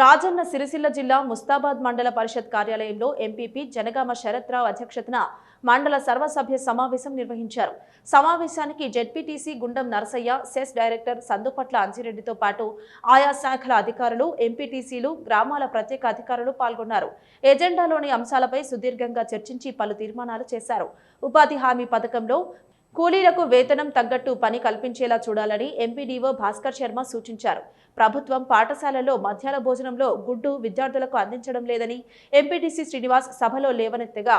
రాజన్న సిరిసిల్ల జిల్లా ముస్తాబాద్ మండల పరిషత్ కార్యాలయంలో ఎంపీపీ జనగామ శరత్రావు అధ్యక్షతన మండల సర్వసభ్య సమావేశం నిర్వహించారు. సమావేశానికి ZPTC Gundam Narasayya cess director Sandupatla అంజిరెడ్డితో పాటు ఆయా శాఖల అధికారులు ఎంపీటీసీలు గ్రామాల ప్రత్యేక అధికారులు పాల్గొన్నారు. ఎజెండాలోని అంశాలపై సుదీర్ఘంగా చర్చించి పలు తీర్మానాలు చేశారు. ఉపాధి హామీ పథకంలో కూలీలకు వేతనం తగ్గట్టు పని కల్పించేలా చూడాలని ఎంపీడీఓ భాస్కర్ శర్మ సూచించారు. ప్రభుత్వం పాఠశాలల్లో మధ్యాహ్న భోజనంలో గుడ్డు విద్యార్థులకు అందించడం లేదని ఎంపీటీసీ శ్రీనివాస్ సభలో లేవనెత్తగా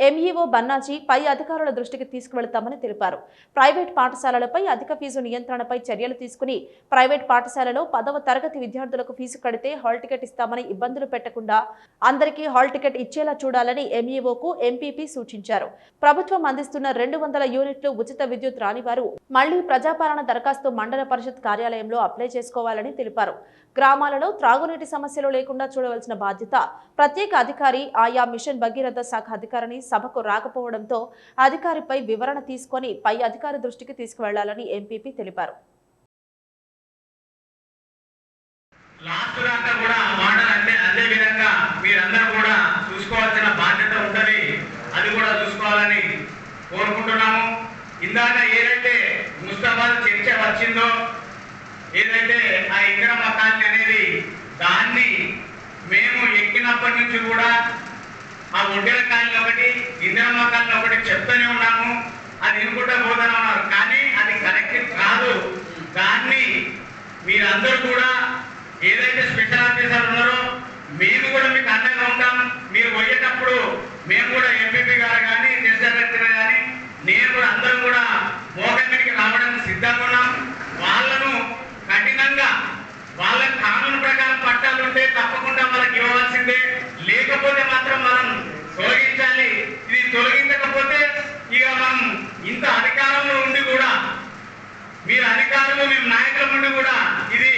ఎంఈఓ బన్నాజీ పై అధికారుల దృష్టికి తీసుకువెళతామని తెలిపారు. ప్రైవేట్ పాఠశాలలపై అధిక ఫీజు నియంత్రణపై చర్యలు తీసుకుని ప్రైవేట్ పాఠశాలలో పదవ తరగతి విద్యార్థులకు ఫీజు కడితే హాల్ టికెట్ ఇస్తామని ఇబ్బందులు పెట్టకుండా అందరికీ హాల్ టికెట్ ఇచ్చేలా చూడాలని ఎంఈఓకు ఎంపీపీ సూచించారు. ప్రభుత్వం అందిస్తున్న రెండు వందల యూనిట్లు ఉచిత విద్యుత్ రానివారు మళ్ళీ ప్రజాపాలన దరఖాస్తు మండల పరిషత్ కార్యాలయంలో అప్లై చేసుకోవాలని తెలిపారు. గ్రామాలలో త్రాగునీటి సమస్యలు లేకుండా చూడవలసిన బాధ్యత ప్రత్యేక అధికారి ఆయా మిషన్ భగీరథ శాఖ అధికారిని సభకు రాకపోవడంతో అధికారిపై వివరణ తీసుకొని పై అధికారి దృష్టికి తీసుకువెళ్ళాలని ఎంపీపీ తెలిపారు లాస్ట్ దాకా కూడా మోడల్ అంటే అదే విధంగా మీరందరూ కూడా చూసుకోవాల్సిన బాధ్యత ఉంటది అది కూడా చూసుకోవాలని కోరుకుంటున్నాము. ఇందాక ఏదైతే ముస్తాబాద్ చర్చ వచ్చిందో ఏదైతే ఆ ఇందిరమ్మ కాలనీ అనేది దాన్ని మేము ఎక్కినప్పటి నుంచి కూడా ఆ ఒడ్డెల కాలనీ ఒకటి ఇందిరమ్మ కాలనీ ఒకటి చెప్తూనే ఉన్నాము. అది వినుకుంటూ పోతూనే ఉన్నారు. కానీ అది కరెక్ట్ కాదు. దాన్ని మీరందరూ కూడా ఏదైతే స్పెషల్ ఆఫీసర్ ఉన్నారో మేము కూడా మీకు అండగా ఉంటాం. మీరు పోయేటప్పుడు మేము కూడా ఎంపీపీ గారు కానీ మేము నాయకుల నుండి కూడా ఇది